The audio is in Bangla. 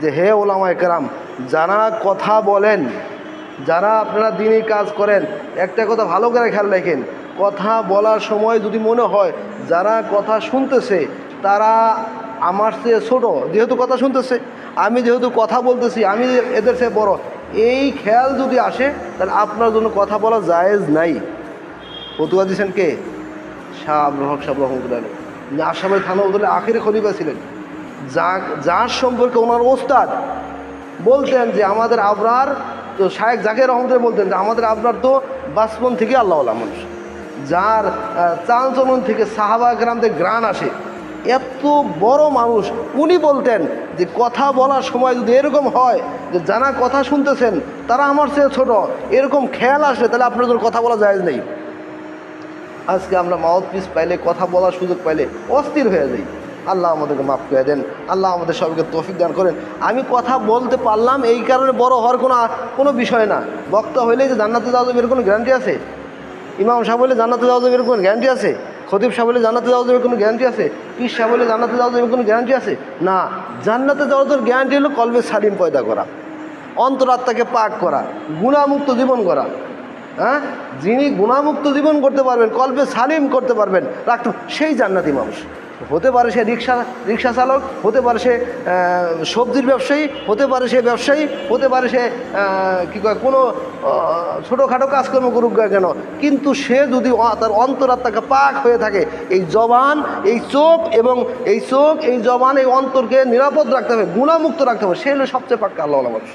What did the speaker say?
যে হে ওলামায় কেরাম যারা কথা বলেন, যারা আপনারা দিনই কাজ করেন, একটা কথা ভালো করে খেয়াল রাখেন, কথা বলার সময় যদি মনে হয় যারা কথা শুনতেছে, তারা আমার চেয়ে ছোটো, যেহেতু কথা শুনতেছে, আমি যেহেতু কথা বলতেছি, আমি এদের চেয়ে বড়, এই খেয়াল যদি আসে, তাহলে আপনার জন্য কথা বলা জায়েজ নাই। ফতুয়া দিয়েছেন কে? শাহ আব্দুল হক সাহেব রহমতুল্লাহ আসামের থানা উদলে আখেরে খলিফা ছিলেন। যা, যার সম্পর্কে ওনার ওস্তাদ বলতেন যে আমাদের আবরার, তো শায়েক জাকের রহমতুল্লাহ বলতেন যে আমাদের আবরার তো বাসপন থেকে আল্লাহ মানুষ। যার চাল চলন থেকে সাহাবা গ্রামতে গ্রান আসে। এত বড় মানুষ, উনি বলতেন যে কথা বলার সময় যদি এরকম হয় যে যারা কথা শুনতেছেন, তারা আমার চেয়ে ছোট, এরকম খেয়াল আসে তাহলে আপনার জন্য কথা বলা যায় নেই। আজকে আমরা মাউথ পিস পাইলে, কথা বলার সুযোগ পাইলে অস্থির হয়ে যাই। আল্লাহ আমাদেরকে মাফ করে দেন, আল্লাহ আমাদের সবাইকে তৌফিক দান করেন। আমি কথা বলতে পারলাম, এই কারণে বড় হওয়ার কোনো কোনো বিষয় না। বক্তা হইলে যে জান্নাতে যাওয়া যাবে এর কোনো গ্যারান্টি আছে? ইমাম সাহেব বলে জান্নাতে যাওয়া যাবে এর কোনো গ্যারান্টি আছে? খতিব সাহেব বলে জান্নাতে যাওয়া যাবে কোনো গ্যারান্টি আছে? পীর সাহেব বলে জান্নাতে যাওয়া যাবে কোনো গ্যারান্টি আছে? না। জান্নাতে যাওয়ার গ্যারান্টি হলো কলবে সালিম পয়দা করা, অন্তরাত্মাকে পাক করা, গুণামুক্ত জীবন করা। হ্যাঁ? যিনি গুণামুক্ত জীবন করতে পারবেন কল্পে সালিম করতে পারবেন, রাখতে সেই জান্নাতি মানুষ হতে পারে সে রিক্সা রিক্সা চালক, হতে পারে সে সবজির ব্যবসায়ী, হতে পারে সে ব্যবসায়ী, হতে পারে সে কী কয়, কোনো ছোটোখাটো কাজকর্ম করুক কেন। কিন্তু সে যদি তার অন্তরাত্মাকে পাক হয়ে থাকে, এই জবান, এই চোখ এবং এই চোখ, এই জবান, এই অন্তরকে নিরাপদ রাখতে হবে, গুণামুক্ত রাখতে হবে, সে হলো সবচেয়ে পাক্কা আল্লাহ মানুষ।